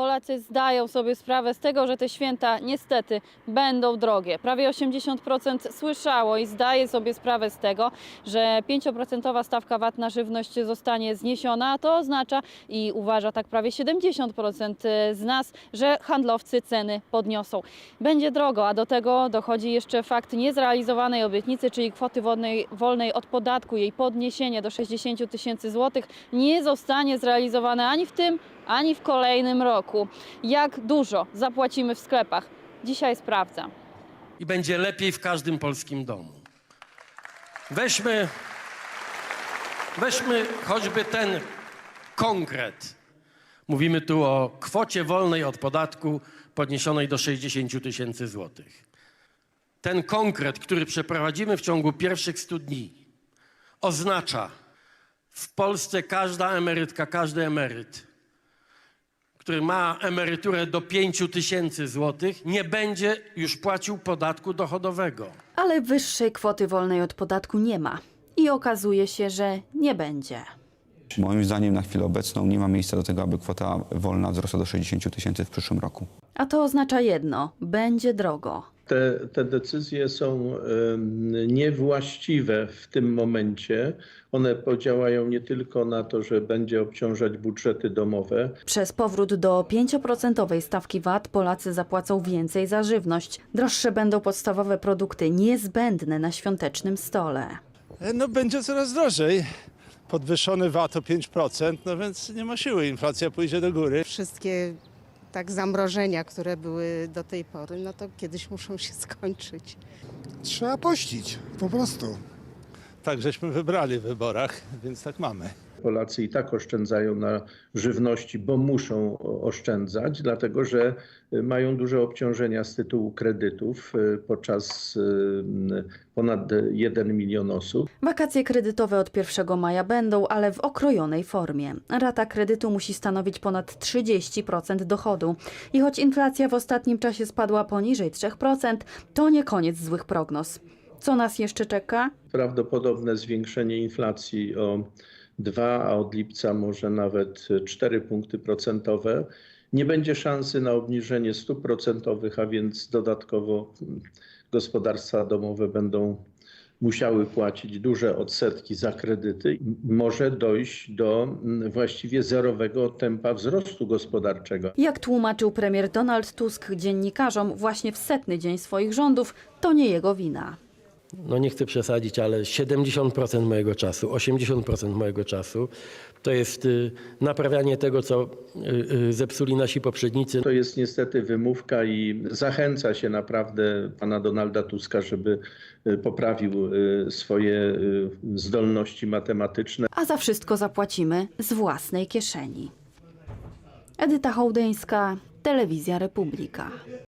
Polacy zdają sobie sprawę z tego, że te święta niestety będą drogie. Prawie 80% słyszało i zdaje sobie sprawę z tego, że 5% stawka VAT na żywność zostanie zniesiona, a to oznacza i uważa tak prawie 70% z nas, że handlowcy ceny podniosą. Będzie drogo, a do tego dochodzi jeszcze fakt niezrealizowanej obietnicy, czyli kwoty wolnej, wolnej od podatku. Jej podniesienie do 60 tysięcy złotych nie zostanie zrealizowane ani w tym, ani w kolejnym roku. Jak dużo zapłacimy w sklepach? Dzisiaj sprawdzam. i będzie lepiej w każdym polskim domu. Weźmy, weźmy choćby ten konkret. Mówimy tu o kwocie wolnej od podatku podniesionej do 60 tysięcy złotych. Ten konkret, który przeprowadzimy w ciągu pierwszych 100 dni, oznacza w Polsce każda emerytka, każdy emeryt, który ma emeryturę do 5 tysięcy złotych, nie będzie już płacił podatku dochodowego. Ale wyższej kwoty wolnej od podatku nie ma. I okazuje się, że nie będzie. Moim zdaniem na chwilę obecną nie ma miejsca do tego, aby kwota wolna wzrosła do 60 tysięcy w przyszłym roku. A to oznacza jedno: będzie drogo. Te, te decyzje są niewłaściwe w tym momencie. One podziałają nie tylko na to, że będzie obciążać budżety domowe, Przez powrót do 5% stawki VAT Polacy zapłacą więcej za żywność. Droższe będą podstawowe produkty niezbędne na świątecznym stole. No będzie coraz drożej. Podwyższony VAT o 5%, no więc nie ma siły, inflacja pójdzie do góry. wszystkie tak zamrożenia, które były do tej pory, no to kiedyś muszą się skończyć. Trzeba pościć, po prostu. Tak żeśmy wybrali w wyborach, więc tak mamy. Polacy i tak oszczędzają na żywności, bo muszą oszczędzać, dlatego że y, mają duże obciążenia z tytułu kredytów y, podczas y, ponad 1 milion osób. Wakacje kredytowe od 1 maja będą, ale w okrojonej formie. Rata kredytu musi stanowić ponad 30% dochodu. I choć inflacja w ostatnim czasie spadła poniżej 3%, to nie koniec złych prognoz. Co nas jeszcze czeka? Prawdopodobne zwiększenie inflacji o 2, a od lipca może nawet 4 punkty procentowe. Nie będzie szansy na obniżenie stóp procentowych, a więc dodatkowo gospodarstwa domowe będą musiały płacić duże odsetki za kredyty. Może dojść do właściwie zerowego tempa wzrostu gospodarczego. Jak tłumaczył premier Donald Tusk dziennikarzom właśnie w setny dzień swoich rządów, to nie jego wina. No nie chcę przesadzić, ale 70% mojego czasu, 80% mojego czasu to jest y, naprawianie tego, co y, y, zepsuli nasi poprzednicy. To jest niestety wymówka i zachęca się naprawdę pana Donalda Tuska, żeby poprawił swoje zdolności matematyczne. A za wszystko zapłacimy z własnej kieszeni. Edyta Hołdyńska, Telewizja Republika.